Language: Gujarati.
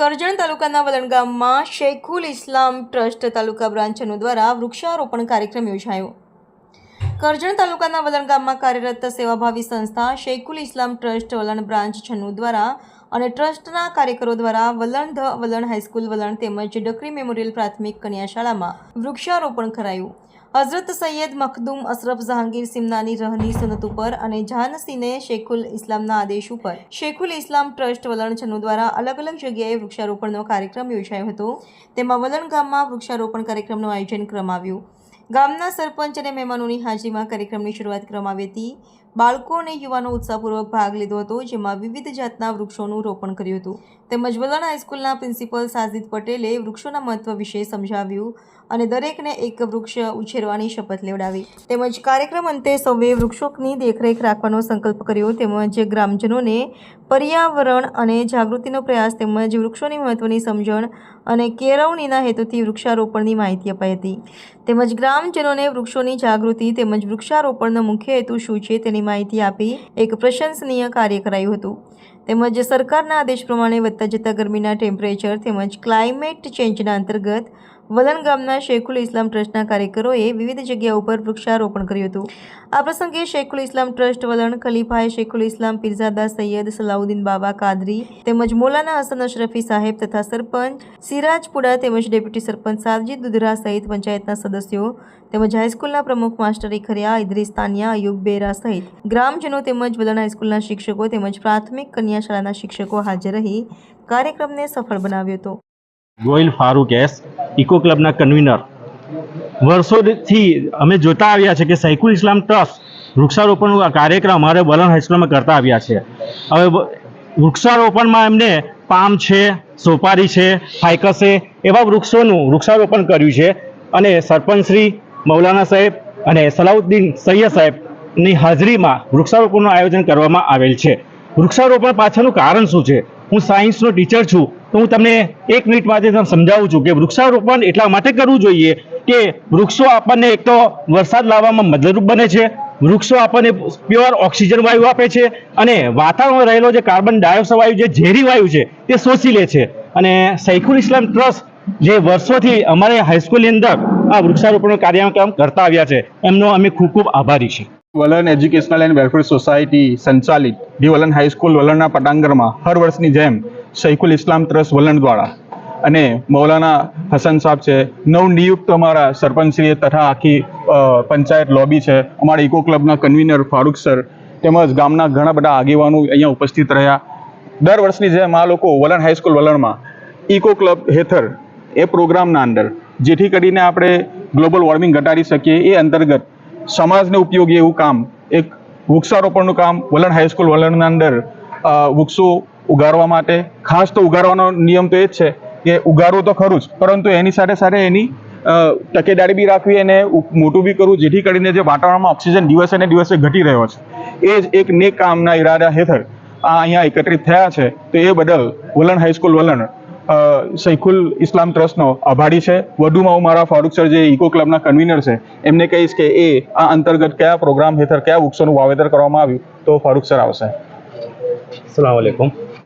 કરજણ તાલુકાના વલણ ગામમાં શેખુલ ઇસ્લામ ટ્રસ્ટ તાલુકા બ્રાન્ચનો દ્વારા વૃક્ષારોપણ કાર્યક્રમ યોજાયો. કરજણ તાલુકાના વલણ ગામમાં કાર્યરત સેવાભાવી સંસ્થા શેખુલ ઇસ્લામ ટ્રસ્ટ વલણ બ્રાન્ચ છન્નુ દ્વારા અને ટ્રસ્ટના કાર્યકરો દ્વારા વલણ ધ વલણ હાઈસ્કૂલ વલણ તેમજ ડકરી મેમોરિયલ પ્રાથમિક કન્યા શાળામાં વૃક્ષારોપણ કરાયું. હઝરત સૈયદ મખદુમ અશરફ જહાંગીર સિમનાની રહની સનત ઉપર અને જાનસીને શેખુલ ઇસ્લામના આદેશ ઉપર શેખુલ ઇસ્લામ ટ્રસ્ટ વલણ છન્નુ દ્વારા અલગ અલગ જગ્યાએ વૃક્ષારોપણનો કાર્યક્રમ યોજાયો હતો. તેમાં વલણ ગામમાં વૃક્ષારોપણ કાર્યક્રમનું આયોજન કરવામાં આવ્યું. ગામના સરપંચ અને મહેમાનોની હાજરીમાં કાર્યક્રમની શરૂઆત કરવામાં આવી હતી. બાળકો અને યુવાનો ઉત્સાહપૂર્વક ભાગ લીધો હતો, જેમાં વિવિધ જાતના વૃક્ષોનું રોપણ કર્યું હતું. તેમજ વલણ હાઈસ્કૂલના પ્રિન્સિપલ સાજિદ પટેલે વૃક્ષોના મહત્વ વિશે સમજાવ્યું અને દરેકને એક વૃક્ષ ઉછેરવાની શપથ લેવડાવી. તેમજ કાર્યક્રમ અંતે સૌએ વૃક્ષોની દેખરેખ રાખવાનો સંકલ્પ કર્યો. તેમજ ગ્રામજનોને પર્યાવરણ અને જાગૃતિનો પ્રયાસ તેમજ વૃક્ષોની મહત્વની સમજણ અને કેળવણીના હેતુથી વૃક્ષારોપણની માહિતી અપાઈ હતી. તેમજ ગ્રામજનોને વૃક્ષોની જાગૃતિ તેમજ વૃક્ષારોપણનો મુખ્ય હેતુ શું છે તેની માહિતી આપી એક પ્રશંસનીય કાર્ય કરાયું હતું. તેમજ સરકારના આદેશ પ્રમાણે વધતા જતા ગરમીના ટેમ્પરેચર તેમજ ક્લાઇમેટ ચેન્જના અંતર્ગત વલણ ગામના શેખુલ ઇસ્લામ ટ્રસ્ટના કાર્યકરોએ વિવિધ જગ્યા ઉપર વૃક્ષારોપણ કર્યું હતું. આ પ્રસંગે શેખુલ ઇસ્લામ ટ્રસ્ટ વલણ, ખલીફાએ શેખુલ ઇસ્લામ, પીરઝાદા સૈયદ, સલાઉદ્દીન બાબા કાદરી તેમજ મોલાના હસન અશરફી સાહેબ તથા સરપંચ સિરાજપુરા તેમજ ડેપ્યુટી સરપંચ સાદજી દુધરા સહિત પંચાયતના સદસ્યો તેમજ હાઈસ્કૂલના પ્રમુખ માસ્ટર ઇખરિયા, ઇદ્રીસ તાનિયા, અયુબ બેરા સહિત ગ્રામજનો તેમજ વલણ હાઈસ્કૂલના શિક્ષકો તેમજ પ્રાથમિક કન્યા શાળાના શિક્ષકો હાજર રહી કાર્યક્રમને સફળ બનાવ્યો હતો. ગોયલ ફારૂક એસ, ઇકો ક્લબના કન્વીનર. વર્ષોથી અમે જોતા આવ્યા છે કે સૈકુલ ઇસ્લામ ટ્રસ્ટ વૃક્ષારોપણનો આ કાર્યક્રમ અમારે વલણ હાઈસ્કૂલમાં કરતા આવ્યા છે. હવે વૃક્ષારોપણમાં એમને પામ છે, સોપારી છે ફાઇકસ છે, એવા વૃક્ષોનું વૃક્ષારોપણ કર્યું છે અને સરપંચશ્રી મૌલાના સાહેબ અને સલાઉદ્દીન સૈયદ સાહેબની હાજરીમાં વૃક્ષારોપણનું આયોજન કરવામાં આવેલ છે. વૃક્ષારોપણ પાછળનું કારણ શું છે? હું સાયન્સનો ટીચર છું, તો હું તમને એક મિનિટ માટે સમજાવું છું કે વૃક્ષારોપણ એટલા માટે કરવું જોઈએ કે વૃક્ષો આપણને એક તો વરસાદ લાવવામાં મદદરૂપ બને છે, વૃક્ષો આપણને પ્યોર ઓક્સિજન વાયુ આપે છે અને વાતાવરણમાં રહેલો જે કાર્બન ડાયોક્સાઇડ વાયુ જે ઝેરી વાયુ છે, તે શોષી લે છે. અને સૈખુલ ઇસ્લામ ટ્રસ્ટ જે વર્ષોથી અમારે હાઈસ્કૂલની અંદર આ વૃક્ષારોપણનો કાર્યક્રમ કરતા આવ્યા છે, એમનો અમે ખૂબ ખૂબ આભારી છીએ. Valan educational and welfare society સંચાલિત ડી વલણ હાઈસ્કૂલ વલણના પટાંગણમાં હર વર્ષની જેમ શૈખુલ ઇસ્લામ ટ્રસ્ટ વલણ દ્વારા. અને મૌલાના હસન સાહેબ છે, નવનિયુક્ત અમારા સરપંચશ્રીએ તથા આખી પંચાયત લોબી છે, અમારા ઇકો ક્લબના કન્વીનર ફારૂક સર તેમજ ગામના ઘણા બધા આગેવાનો અહીંયા ઉપસ્થિત રહ્યા. દર વર્ષની જેમ આ લોકો વલણ હાઈસ્કૂલ વલણમાં ઇકો ક્લબ હેઠળ એ પ્રોગ્રામના અંદર, જેથી કરીને આપણે ગ્લોબલ વોર્મિંગ ઘટાડી શકીએ એ અંતર્ગત સમાજને ઉપયોગી એવું કામ, એક વૃક્ષારોપણનું કામ, વલણ હાઈસ્કૂલ વલણના અંદર વૃક્ષો ઉગાડવા માટે. ખાસ તો ઉગાડવાનો નિયમ તો એ જ છે કે ઉગાડવું તો ખરું જ, પરંતુ એની સાથે સાથે એની તકેદારી બી રાખવી અને મોટું બી કરવું, જેથી કરીને જે વાતાવરણમાં ઓક્સિજન દિવસે ને દિવસે ઘટી રહ્યો છે. એ જ એક નેક કામના ઈરાદા હેઠળ આ અહીંયા એકત્રિત થયા છે. તો એ બદલ વલણ હાઈસ્કૂલ વલણ શૈખુલ ઇસ્લામ ટ્રસ્ટનો આભારી છે. વધુમાં હું મારા ફારૂક સર જે ઇકો ક્લબના કન્વીનર છે, એમને કહીશ કે એ આ અંતર્ગત કયા પ્રોગ્રામ હેઠળ, કયા વૃક્ષોનું વાવેતર કરવામાં આવ્યું, તો ફારૂક સર આવશે. સલામ